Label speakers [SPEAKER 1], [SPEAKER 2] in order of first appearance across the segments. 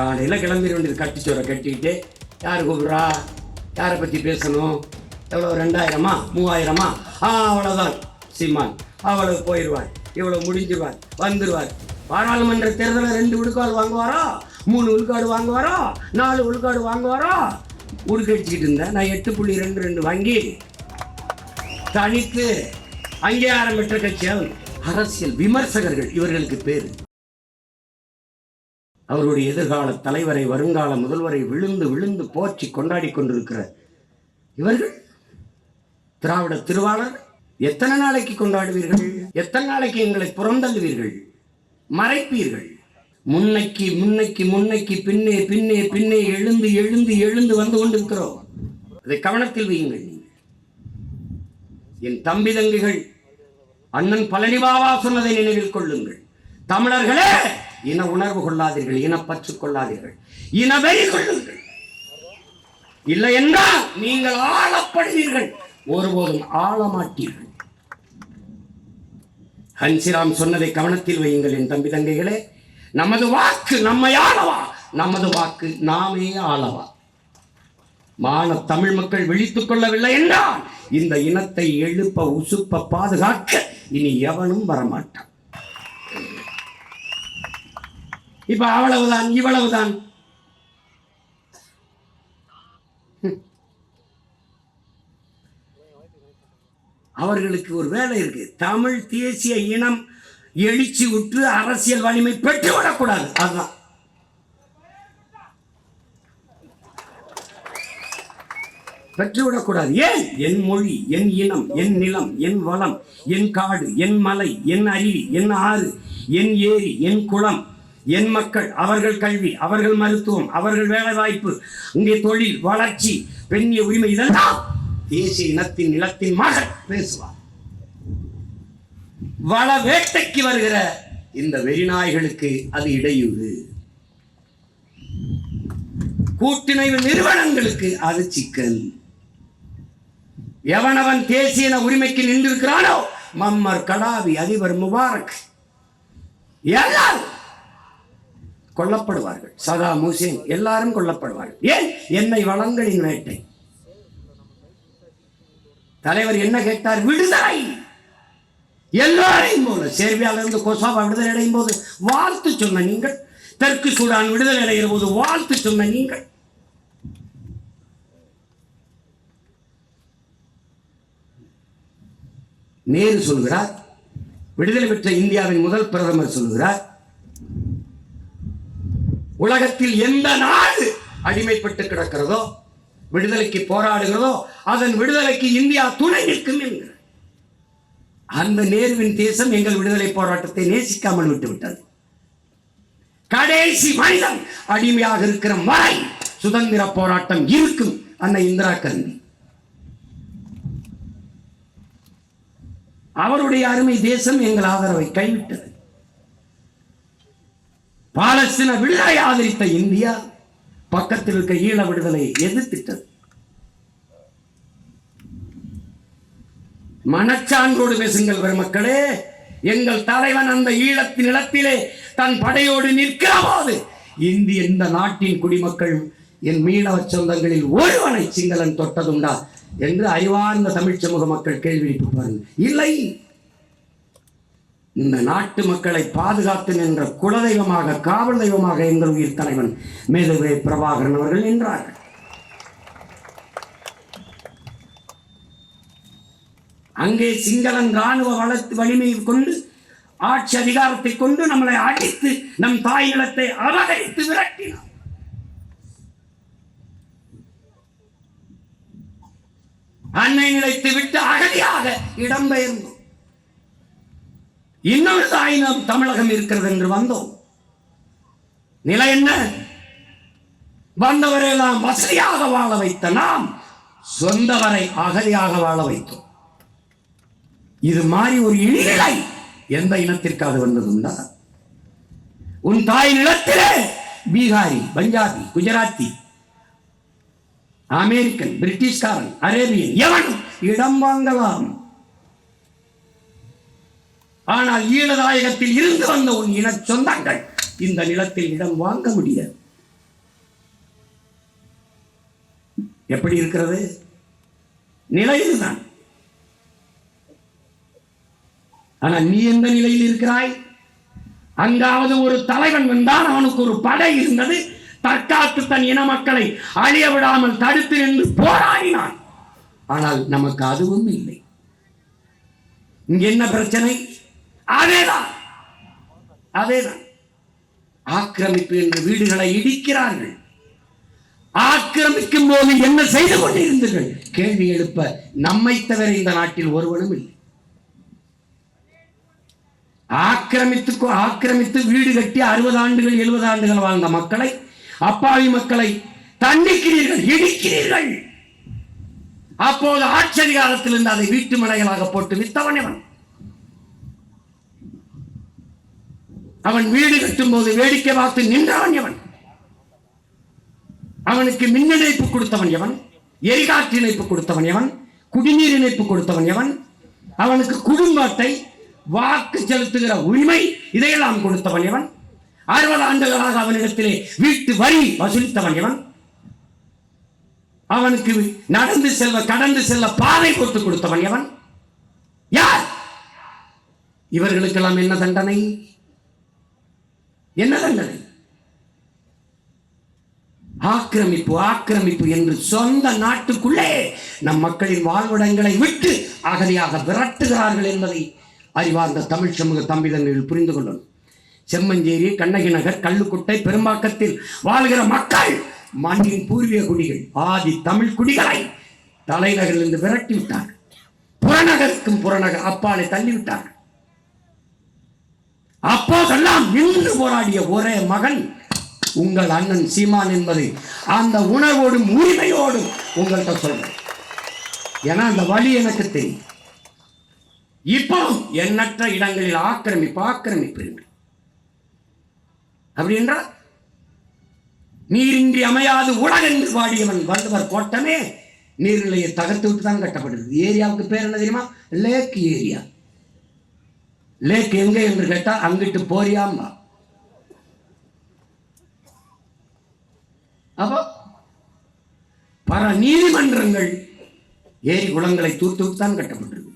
[SPEAKER 1] காலையில் கிளம்பிட வேண்டியது கட்டிச்சோரை கட்டிக்கிட்டு யார் கூப்பிட்றா? யாரை பற்றி பேசணும்? எவ்வளோ ரெண்டாயிரமா? மூவாயிரமா? ஆ அவ்வளோதான் சீமான் அவ்வளவு போயிடுவார் இவ்வளோ முடிஞ்சிருவார். வந்துடுவார் பாராளுமன்ற தேர்தலில் ரெண்டு விழுக்காடு வாங்குவாரா? மூணு விழுக்காடு வாங்குவாரா? நாலு விழுக்காடு வாங்குவாரா? உடுக்கடிச்சிக்கிட்டு இருந்தேன். நான் எட்டு புள்ளி ரெண்டு ரெண்டு வாங்கி தனித்து அங்கீகாரம் பெற்ற கட்சியால் அரசியல் விமர்சகர்கள் இவர்களுக்கு பேர். அவருடைய எதிர்கால தலைவரை வருங்கால முதல்வரை விழுந்து விழுந்து போற்றி கொண்டாடி கொண்டிருக்கிற இவர்கள் திராவிட திருவாளர் எத்தனை நாளைக்கு கொண்டாடுவீர்கள்? எத்தனை நாளைக்கு எங்களை புறந்தள்ளுவீர்கள்? மறைப்பீர்கள். முன்னைக்கு முன்னைக்கு முன்னைக்கு பின்னே பின்னே பின்னே எழுந்து எழுந்து எழுந்து வந்து கொண்டிருக்கிறோம். அதை கவனத்தில் வையுங்கள் என் தம்பி தங்கைகள் அண்ணன் பழனிபாவா சொன்னதை நினைவில் கொள்ளுங்கள். தமிழர்களே! இன உணர்வு கொள்ளாதீர்கள் இனப்பற்று கொள்ளாதீர்கள். இனவெறி கொள்ளுங்கள். இல்லை என்றால் நீங்கள் ஆளப்படுவீர்கள். ஒருபோதும் ஆளமாட்டீர்கள். ஹன்சிராம் சொன்னதை கவனத்தில் வையுங்கள் என் தம்பி தங்கைகளே. நமது வாக்கு நம்மை ஆளவா? நமது வாக்கு நாமே ஆளவா? மான தமிழ் மக்கள் விழித்துக் கொள்ளவில்லை என்றால் இந்த இனத்தை எழுப்ப உசுப்ப பாதுகாக்க இனி எவனும் வரமாட்டான். இப்ப அவ்வளவுதான் இவ்வளவுதான். அவர்களுக்கு ஒரு வேலை இருக்கு. தமிழ் தேசிய இனம் எழுச்சி விட்டு அரசியல் வலிமை பெற்றுவிடக்கூடாது. அதுதான். பெற்றுவிடக்கூடாது. ஏன்? என் மொழி என் இனம் என் நிலம் என் வளம் என் காடு என் மலை என் அருவி என் ஆறு என் ஏரி என் குளம் என் மக்கள் அவர்கள் கல்வி அவர்கள் மருத்துவம் அவர்கள் வேலைவாய்ப்பு உங்கள் தொழில் வளர்ச்சி பெண்ணிய உரிமை இதெல்லாம் தேசிய இனத்தின் நிலத்தின் மகள் பேசுவார். வள வேட்டைக்கு வருகிற இந்த வெறிநாய்களுக்கு அது இடையூறு. கூட்டிணைவு நிறுவனங்களுக்கு அது சிக்கல். எவனவன் தேசிய இன உரிமைக்கு நின்றிருக்கிறானோ மம்மர் கடாவி அதிபர் முபாரக் எல்லாரும் கொல்லப்படுவார்கள். சதா முசேன் எல்லாரும் கொல்லப்படுவார்கள். ஏன்? என்னை வளங்களின் வேட்டை. தலைவர் என்ன கேட்டார்? விடுதலை! எல்லாரையும் போல. சேர்பியால இருந்து கொசாவா விடுதலை அடையும் போது வாழ்த்து சொன்ன நீங்கள் தெற்கு சூடான் விடுதலை அடைகிற போது வாழ்த்து சொன்ன நீங்கள். நேரு சொல்கிறார் விடுதலை பெற்ற இந்தியாவின் முதல் பிரதமர் சொல்கிறார் உலகத்தில் எந்த நாடு அடிமைப்பட்டு கிடக்கிறதோ விடுதலைக்கு போராடுகிறதோ அதன் விடுதலைக்கு இந்தியா துணை நிற்கும் என்கிற அந்த நேருவின் தேசம் எங்கள் விடுதலை போராட்டத்தை நேசிக்காமல் விட்டுவிட்டது. கடைசி மனிதன் அடிமையாக இருக்கிற வரை சுதந்திர போராட்டம் இருக்கும் அந்த இந்திரா காந்தி. அவருடைய அருமை தேசம் எங்கள் ஆதரவை கைவிட்டது. பாலஸ்தீன விடுதலை ஆதரித்த இந்தியா பக்கத்தில் இருக்க ஈழ விடுதலை எதிர்த்திட்டது மனச்சான்றோடு பேசுங்கள் பெருமக்களே. எங்கள் தலைவன் அந்த ஈழத்தின் நிலத்திலே தன் படையோடு நிற்கிற போது இந்திய இந்த நாட்டின் குடிமக்கள் என் மீனவ சொந்தங்களில் ஒருவனை சிங்களன் தொட்டதுண்டா என்று அறிவார்ந்த தமிழ் சமூக மக்கள் கேள்வி எழுப்புவார்கள் இல்லை. இந்த நாட்டு மக்களை பாதுகாத்து நின்ற குலதெய்வமாக காவல் தெய்வமாக எங்கள் உயிர் தலைவன் மேதவே பிரபாகரன் அவர்கள் நின்றார்கள். அங்கே சிங்களன் ராணுவ வளர்த்து வலிமையை கொண்டு ஆட்சி அதிகாரத்தை கொண்டு நம்மளை அடித்து நம் தாய் நிலத்தை அபகரித்து விரட்டினார். அன்னை நிலைத்து விட்டு அகதியாக இடம்பெயர்ந்தோம். இன்னொரு தாயினம் தமிழகம் இருக்கிறது என்று வந்தோம். நிலை என்ன? வந்தவரையெல்லாம் வசதியாக வாழ வைத்த நாம் சொந்தவரை அகதியாக வாழ வைத்தோம். இது மாதிரி ஒரு இழிநிலை எந்த இனத்திற்காக வந்ததுண்டா? உன் தாய் நிலத்திலே பீகாரி பஞ்சாபி குஜராத்தி அமெரிக்கன் பிரிட்டிஷ்காரன் அரேபியன் எவன் இடம் வாங்கலாம். ஆனால் ஈழநாயகத்தில் இருந்து வந்த உன் இன சொந்தங்கள் இந்த நிலத்தில் இடம் வாங்க முடியாது. எப்படி இருக்கிறது? நிலை இதுதான் ஆனால் நீ எந்த நிலையில் இருக்கிறாய்? அங்காவது ஒரு தலைவன் வந்தால் அவனுக்கு ஒரு படை இருந்தது. தற்காத்து தன் இன மக்களை அழிய விடாமல் தடுத்து நின்று போராடினான். ஆனால் நமக்கு அதுவும் இல்லை. இங்க என்ன பிரச்சனை? அதேதான். அதேதான். ஆக்கிரமிப்பு என்று வீடுகளை இடிக்கிறார்கள். ஆக்கிரமிக்கும் போது என்ன செய்து கொண்டிருந்தீர்கள்? கேள்வி எழுப்ப நம்மை தவிர இந்த நாட்டில் ஒருவனும் இல்லை. ஆக்கிரமித்து ஆக்கிரமித்து வீடு கட்டி அறுபது ஆண்டுகள் எழுபது ஆண்டுகள் வாழ்ந்த மக்களை அப்பாவி மக்களை தண்டிக்கிறீர்கள் இடிக்கிறீர்கள். அப்போது ஆட்சி அதிகாரத்தில் இருந்து அதை வீட்டு மனைகளாக போட்டு வித்தவன் அவன் வீடு கட்டும் போது வேடிக்கை பார்த்து நின்றவன் எவன்? அவனுக்கு மின் இணைப்பு கொடுத்தவன் எவன்? எரிகாற்று இணைப்பு கொடுத்தவன் எவன்? குடிநீர் இணைப்பு கொடுத்தவன் எவன்? அவனுக்கு குடும்பத்தை வாக்கு செலுத்துகிற உரிமை இதையெல்லாம் கொடுத்தவன் எவன்? அறுபது ஆண்டுகளாக அவனிடத்திலே வீட்டு வரி வசூலித்தவன் எவன்? அவனுக்கு நடந்து செல்வ கடந்து செல்ல பாதை போட்டு கொடுத்தவன் எவன்? யார்? இவர்களுக்கெல்லாம் என்ன தண்டனை? என்ன ஆக்கிரமிப்பு ஆக்கிரமிப்பு என்று சொந்த நாட்டுக்குள்ளே நம் மக்களின் வாழ்விடங்களை விட்டு அகதியாக விரட்டுகிறார்கள் என்பதை அறிவார்ந்த தமிழ் சமூக தம்பிதங்களில் புரிந்து கொள்ளணும். செம்மஞ்சேரி கண்ணகி நகர் கள்ளுக்குட்டை பெரும்பாக்கத்தில் வாழ்கிற மக்கள் மண்ணின் பூர்வீக குடிகள் ஆதி தமிழ் குடிகளை தலைநகரிலிருந்து விரட்டி விட்டார் புறநகருக்கும் புறநகர் அப்பாலை தள்ளிவிட்டார் அப்போதெல்லாம் நின்று போராடிய ஒரே மகன் உங்கள் அண்ணன் சீமான் என்பதை. அந்த உணர்வோடும் உரிமையோடும் உங்கள்கிட்ட சொல்றேன். ஏன்னா அந்த வழி எனக்கு தெரியும். இப்போ எண்ணற்ற இடங்களில் ஆக்கிரமிப்பு ஆக்கிரமிப்பு அப்படி என்றால் நீரின்றி அமையாது உலகென்று வாடியவன் வள்ளுவர் கோட்டமே நீர்நிலையை தகர்த்து விட்டு தான் கட்டப்படுது ஏரியாவுக்கு பேர் என்ன தெரியுமா? லேக் ஏரியா. லேக் எங்க என்று கேட்டால் அங்கிட்டு போறியாம்பா அப்போ பல நீதிமன்றங்கள் ஏரி குளங்களை தூர்த்து கட்டப்பட்டிருக்கு.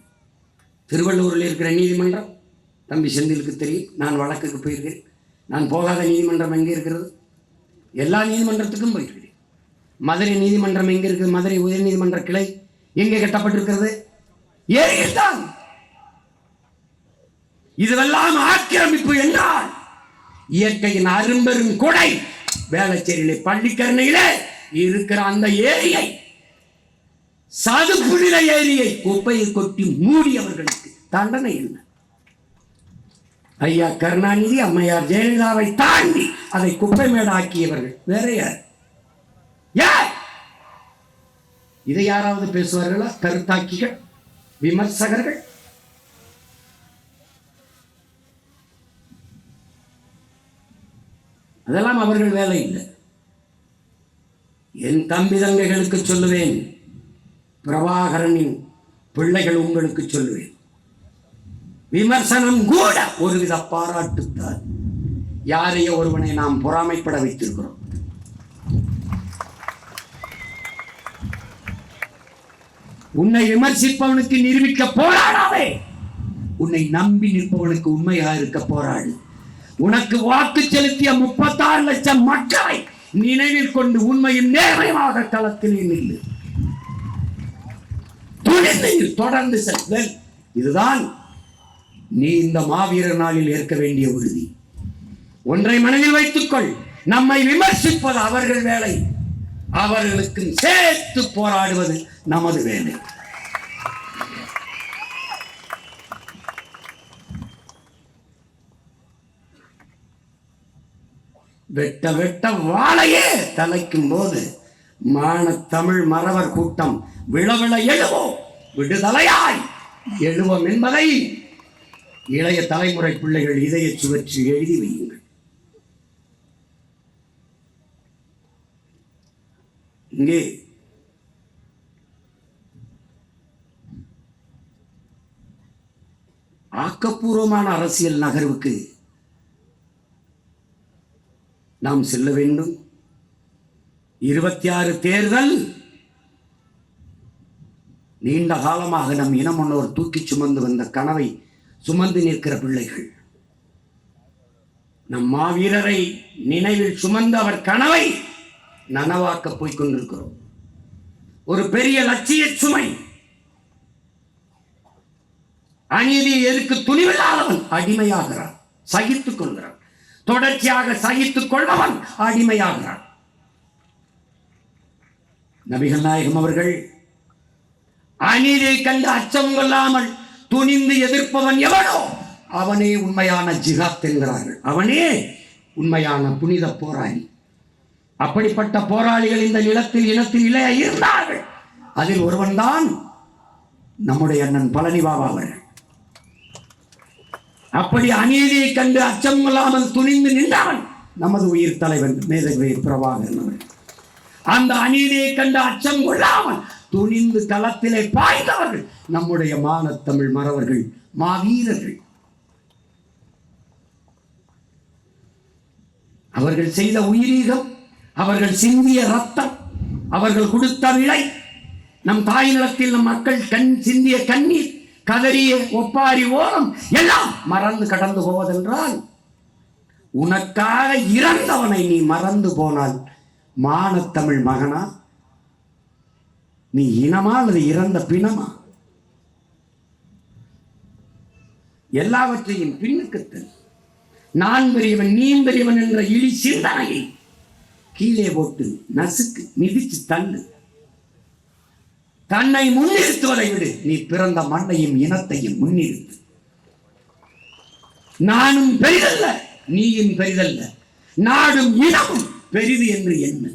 [SPEAKER 1] திருவள்ளூரில் இருக்கிற நீதிமன்றம் தம்பி செந்திலுக்கு தெரியும். நான் வழக்குக்கு போயிருக்கிறேன் நான் போகாத நீதிமன்றம் எங்கே இருக்கிறது? எல்லா நீதிமன்றத்துக்கும் போயிருக்கிறேன். மதுரை நீதிமன்றம் எங்கே இருக்குது? மதுரை உயர் நீதிமன்ற கிளை எங்கே கட்டப்பட்டிருக்கிறது? ஏரியில் தான். இதுவெல்லாம் ஆக்கிரமிப்பு என்றால் இயற்கையின் அரும்பெரும் கொடை வேளச்சேரியிலே பள்ளிக்கரணையிலே இருக்கிற அந்த ஏரியை சதுப்புநில ஏரியை குப்பையை கொட்டி மூடியவர்களுக்கு தண்டனை என்ன? ஐயா கருணாநிதி அம்மையார் ஜெயலலிதாவை தாண்டி அதை குப்பை மேடாக்கியவர்கள் வேற யார்? யார்? இதை யாராவது பேசுவார்களா? கருத்தாக்கிகள் விமர்சகர்கள்? அதெல்லாம் அவர்கள் வேலை இல்லை. என் தம்பி தங்கைகளுக்கு சொல்லுவேன். பிரபாகரனின் பிள்ளைகள் உங்களுக்கு சொல்லுவேன். விமர்சனம் கூட ஒருவித பாராட்டுத்தான். யாரையோ ஒருவனை நாம் பொறாமைப்பட வைத்திருக்கிறோம். உன்னை விமர்சிப்பவனுக்கு நிரூபிக்க போராடாதே. உன்னை நம்பி நிற்பவனுக்கு உண்மையாக இருக்க போராடு. உனக்கு வாக்கு செலுத்திய முப்பத்தாறு லட்சம் மக்களை நினைவில் கொண்டு உண்மையும் நேர்மையாக களத்திலே நில்லு. துணிந்து தொடர்ந்து செல்வல் இதுதான் நீ இந்த மாவீரர் நாளில் ஏற்க வேண்டிய உறுதி. ஒன்றை மனதில் வைத்துக்கொள் நம்மை விமர்சிப்பது அவர்கள் வேலை. அவர்களுக்கு சேர்த்து போராடுவது நமது வேலை. வெட்ட வெட்ட வாழையே தலைக்கும் போது மான தமிழ் மறவர் கூட்டம் விழவிழ எழுவோம் விடுதலையாய் எழுவோம் என்பதை இளைய தலைமுறை பிள்ளைகள் இதய சுவற்றில் எழுதி வையுங்கள். இங்கே ஆக்கப்பூர்வமான அரசியல் நகர்வுக்கு நாம் செல்ல வேண்டும். இருபத்தி ஆறு தேர்தல். நீண்ட காலமாக நம் இனம் முன்னோர் தூக்கி சுமந்து வந்த கனவை சுமந்து நிற்கிற பிள்ளைகள். நம் மாவீரரை நினைவில் சுமந்து அவர் கனவை நனவாக்க போய்க் கொண்டிருக்கிறோம். ஒரு பெரிய லட்சிய சுமை. அநீதி எதுக்கு துணிவில்லாதவன் அடிமையாகிறான். சகித்துக் கொள்கிறான். தொடர்ச்சியாக சகித்துக் கொள்பவன் அடிமையாகிறான். நபிகள் நாயகம் அவர்கள் அநீதியை கண்டு அச்சம் கொள்ளாமல் துணிந்து எதிர்ப்பவன் எவனோ அவனே உண்மையான ஜிகாத் என்கிறார்கள். அவனே உண்மையான புனித போராளி. அப்படிப்பட்ட போராளிகள் இந்த நிலத்தில் இனத்தில் இளைய இருந்தார்கள். அதில் ஒருவன்தான் நம்முடைய அண்ணன் பழனி பாபா அவர்கள். அப்படி அநீதியை கண்டு அச்சம் இல்லாமல் துணிந்து நின்றவன் நமது உயிர் தலைவன் மேதகு பிரபாகரன் அந்த அநீதியை கண்டு அச்சம் கொள்ளாமல் துணிந்து களத்திலே பாய்ந்தவர்கள் நம்முடைய மானத்தமிழ் மறவர்கள் மாவீரர்கள். அவர்கள் செய்த உயிரீகம் அவர்கள் சிந்திய ரத்தம் அவர்கள் கொடுத்த விலை நம் தாய் நிலத்தில் நம் மக்கள் கண் சிந்திய கண்ணீர். கதறிய ஒப்பாரி ஓரம் எல்லாம் மறந்து கடந்து போவதென்றால் உனக்காக இறந்தவனை நீ மறந்து போனால் மானத்தமிழ் மகனா? நீ இனமா அல்லது இறந்த பிணமா? எல்லாவற்றையும் பின்னுக்குத்தல் நான் பெரியவன் நீ பெரியவன் என்ற இழி சிந்தனையை கீழே போட்டு நசுக்கு மிதிச்சு தள்ளு. தன்னை முன்னிறுத்துவதை விடு. நீ பிறந்த மண்ணையும் இனத்தையும் முன்னிறுத்து. நானும் பெரிதல்ல நீயும் பெரிதல்ல. நாடும் இனமும் பெரிது என்று என்ன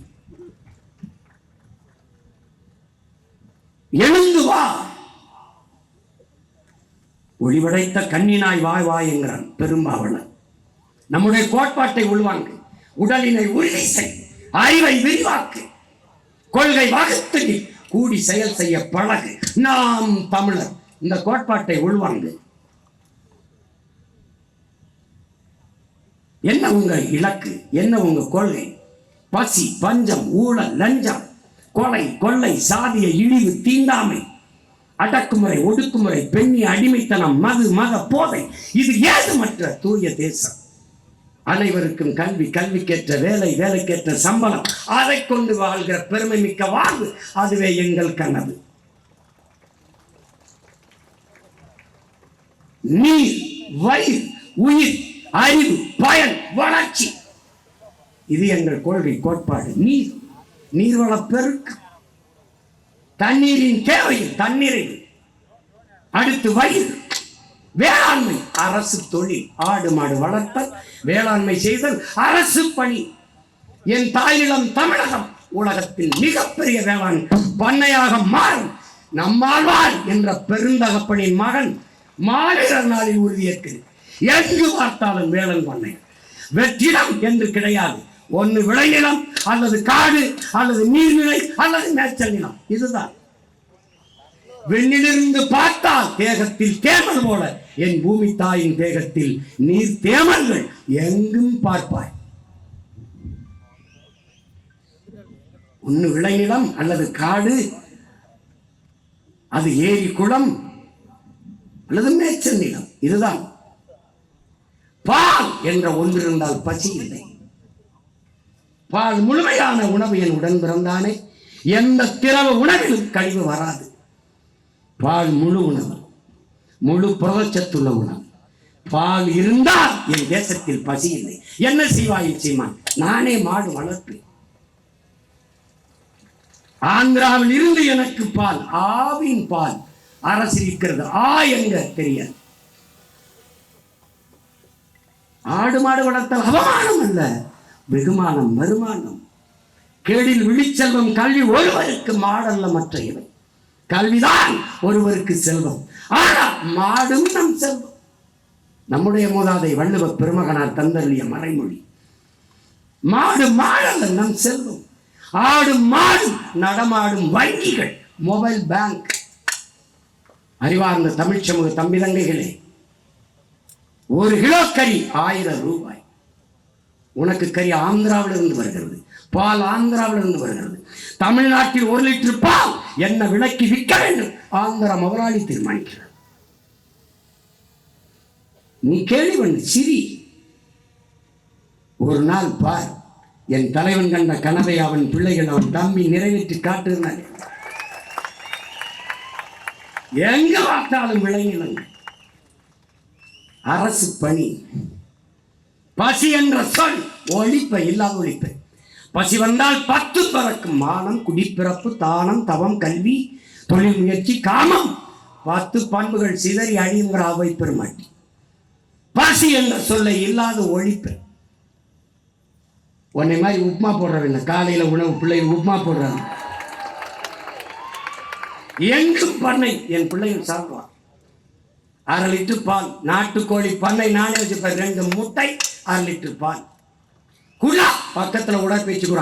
[SPEAKER 1] எழுந்து வா. ஒளிவடைத்த கண்ணினாய் வாய் வாய் என்கிறான் பெரும்பாவலன் நம்முடைய கோட்பாட்டை உள்வாங்கு. உடலினை உறுதி செய். அறிவை விரிவாக்கு. கொள்கை வகுத்து நீ கூடி செயல் செய்ய பழகு. நாம் தமிழர். இந்த கோட்பாட்டை உள்வாங்கு. என்ன உங்க இலக்கு? என்ன உங்க கொள்கை? பசி பஞ்சம் ஊழல் லஞ்சம். கொலை கொள்ளை சாதிய இழிவு தீண்டாமை. அடக்குமுறை ஒடுக்குமுறை பெண்ணி அடிமைத்தனம் மது மத போதை. இது ஏதுமற்ற தூய தேசம். அனைவருக்கும் கல்வி கல்விக்கேற்ற வேலை வேலைக்கேற்ற சம்பளம். அதை கொண்டு வாழ்கிற பெருமை மிக்க வாழ்வு அதுவே எங்கள் கனவு. நீர் வயிறு உயிர் அறிவு பயன் வளர்ச்சி. இது எங்கள் கொள்கை கோட்பாடு. நீர் நீர்வள பெருக்கு. தண்ணீரின் தேவை தண்ணீரை அடுத்து வயிறு. வேளாண்மை. அரசு தொழில் ஆடு மாடு வளர்த்தல் வேளாண்மை செய்தல் அரசு பணி. என் தாயிலம் தமிழகம் உலகத்தில் மிகப்பெரிய வேளாண் பண்ணையாக மாறும். நம்மாழ்வார் என்ற பெருந்தகப்பனின் மகன் மாவீரர் நாளில் உறுதியேற்கிறது எங்கு பார்த்தாலும் வேளாண் பண்ணை. வெற்றிடம் என்று கிடையாது. ஒன்று விளைநிலம் அல்லது காடு அல்லது நீர்நிலை அல்லது மேச்சல் நிலம். இதுதான். வெண்ணிலிருந்து பார்த்தால் தேகத்தில் தேமல் போல. என் பூமி தாயின் தேகத்தில் நீர் தேமல்கள் எங்கும் பார்ப்பாய். ஒன்று விளைநிலம் அல்லது காடு அது ஏரி குளம் அல்லது மேய்ச்சல் நிலம். இதுதான். பால் என்ற ஒன்று இருந்தால் பசி இல்லை. பால் முழுமையான உணவு என் உடன் பிறந்தானே. எந்த திரவ உணவிலும் கழிவு வராது. பால் முழு உணவு முழு புரதச்சத்துள்ள உணவு. பால் இருந்தால் என் தேசத்தில் பசி இல்லை. என்ன செய்வாய் சீமான்? நானே மாடு வளர்ப்பேன். ஆந்திராவில் இருந்து எனக்கு பால் ஆவின் பால் அரசு இருக்கிறது. ஆ எங்க? தெரியாது. ஆடு மாடு வளர்த்தல் அவமானம் அல்ல வெகுமானம் வருமானம். கேடில் விழிச்செல்வம் கல்வி ஒருவருக்கு மாடல்ல மற்ற இவை. கல்விதான் ஒருவருக்கு செல்வம். ஆனால் மாடும் நம் செல்வம். நம்முடைய மூதாதை வள்ளுவ பெருமகனார் தந்தருளிய மறைமொழி. மாடு மாடல்ல நம் செல்வம். ஆடும் மாடும் நடமாடும் வங்கிகள் மொபைல் பேங்க். அறிவார்ந்த தமிழ் சமூக தம்பிதங்கைகளே ஒரு கிலோ கறி ஆயிரம் ரூபாய். உனக்கு கறி ஆந்திராவில் இருந்து வருகிறது. பால் ஆந்திராவில் இருந்து வருகிறது. தமிழ்நாட்டில் ஒரு லிட்டர் பால் என்ன விலைக்கு விற்க வேண்டும்? ஆந்திரா முதலாளி தீர்மானிக்கிறார். நீ கேள்வி பண்ணு சிரி. ஒரு நாள் பார் என் தலைவன் கண்ட கனவை அவன் பிள்ளைகள் அவன் தம்பி நிறைவேற்றி காட்டுனார் எங்க பார்த்தாலும் விளைநிலங்கள்? அரசு பணி. பசி என்ற சொல் ஒழிப்பை இல்லாத ஒழிப்பை. பசி வந்தால் பத்து பறக்கும். மானம் குடிப்பிறப்பு தானம் தவம் கல்வி தொழில் முயற்சி காமம். பத்து பண்புகள் சிதறி அழியுங்கிற அவை பெருமாட்டி. பசி என்ற சொல்லை இல்லாத ஒழிப்பு உன்னை மாதிரி உப்புமா போடுறவில்லை காலையில் உணவு பிள்ளைகள் உப்புமா போடுறாங்க. எங்கும் பண்ணை? என் பிள்ளைகள் சாப்பிடுவான் அரை லிட்டர் பால் நாட்டுக்கோழி பண்ணை நானே வச்சுப்பேன் ரெண்டு முட்டை அரை லிட்டர் பால். குடா பக்கத்துல கூட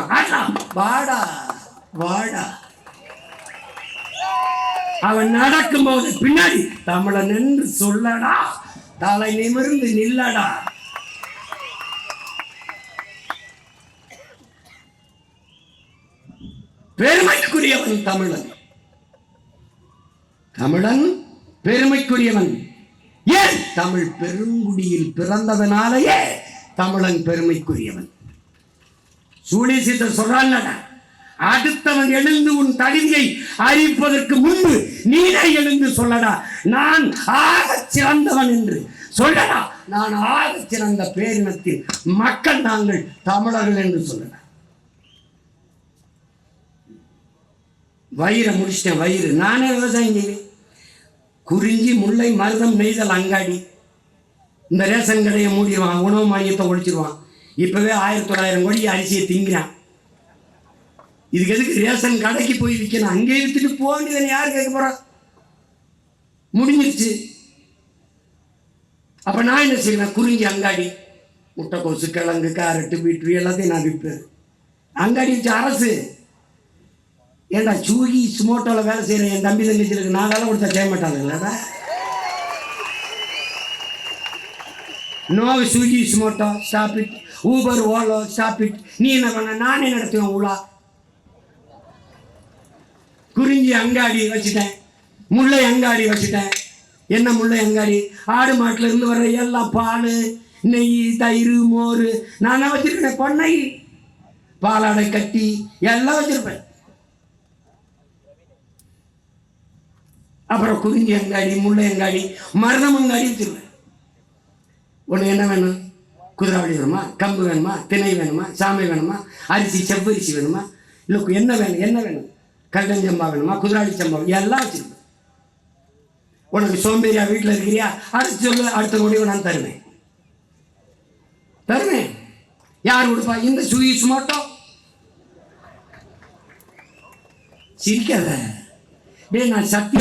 [SPEAKER 1] ஆடா வாடா வாடா. அவன் நடக்கும்போது பின்னாடி தமிழன் நின்று சொல்லடா. தலை நிமிர்ந்து நில்லடா. பெருமைக்குரியவன் தமிழன். தமிழன் பெருமைக்குரியவன். ஏன்? தமிழ் பெருங்குடியில் பிறந்ததனாலேயே தமிழன் பெருமைக்குரியவன். சூழிசித்தர் சொல்றான் அடுத்தவன் எழுந்து உன் தகுதியை அறிவிப்பதற்கு முன்பு நீனே எழுந்து சொல்லடா. நான் ஆக சிறந்தவன் என்று சொல்லடா. நான் ஆக சிறந்த பேரினத்தில் மக்கள் நாங்கள் தமிழர்கள் என்று சொல்லடா. வயிறை முடிச்சிட்டேன் வயிறு. நானே விவசாயம் செய்வேன் குறிஞ்சி முல்லை மருதம் நெய்தல் அங்காடி. இந்த ரேஷன் கடையை மூடிடுவான் உணவு மையத்தை ஒழிச்சிருவான். இப்போவே ஆயிரத்தி தொள்ளாயிரம் கோடி அரிசியை திங்கிறான். இதுக்கு எதுக்கு ரேஷன் கடைக்கு போய் விற்கணும் அங்கே விற்றுட்டு போக வேண்டியது யார் கேட்க போகிறா முடிஞ்சிருச்சு. அப்போ நான் என்ன செய்வேன்? குறிஞ்சி அங்காடி முட்டைக்கோசு கிழங்கு கேரட்டு பீட்ரு எல்லாத்தையும் நான் விற்பேன். அங்காடி வச்சு அரசு ஏண்டா சூகி சுமோட்டோவில் வேலை செய்கிறேன் என் தம்பி தங்கச்சிருக்கு நான் வேலை கொடுத்தா செய்ய மாட்டாங்கல்லடா no Swiggy Zomato stop it Uber Ola ஷாப்பிட் நீ என்ன பண்ண? நானே நடத்துவேன் உலா குறிஞ்சி அங்காடி வச்சுட்டேன். முல்லை அங்காடி வச்சுட்டேன். என்ன முல்லை அங்காடி? ஆடு மாட்டில் இருந்து வர்ற எல்லாம் பால் நெய் தயிர் மோர். நான் வச்சிருக்கேன் பொன்னை பாலாடை கட்டி எல்லாம் வச்சிருப்பேன். அப்புறம் குறிஞ்சி அங்காடி முல்லை அங்காடி மரணம் அங்காடி வச்சிருப்பேன் உனக்கு என்ன வேணும்? குதிராவளி வேணுமா? கம்பு வேணுமா? திணை வேணுமா? சாமை வேணுமா? அரிசி செவ்வரிசி வேணுமா? இல்லை என்ன வேணும்? என்ன வேணும்? கல்லஞ்சம்பா வேணுமா? குதிராளி சம்பா எல்லாம் வச்சுருப்பேன் உனக்கு சோம்பேறியா வீட்டில் இருக்கிறியா? அடுத்து சொல்லு அடுத்த முடிவு நான் தருவேன். தருவேன். யார் கொடுப்பா இந்த சுயிஸ் மட்டும். சிரிக்காத. டே நான் சத்தியம்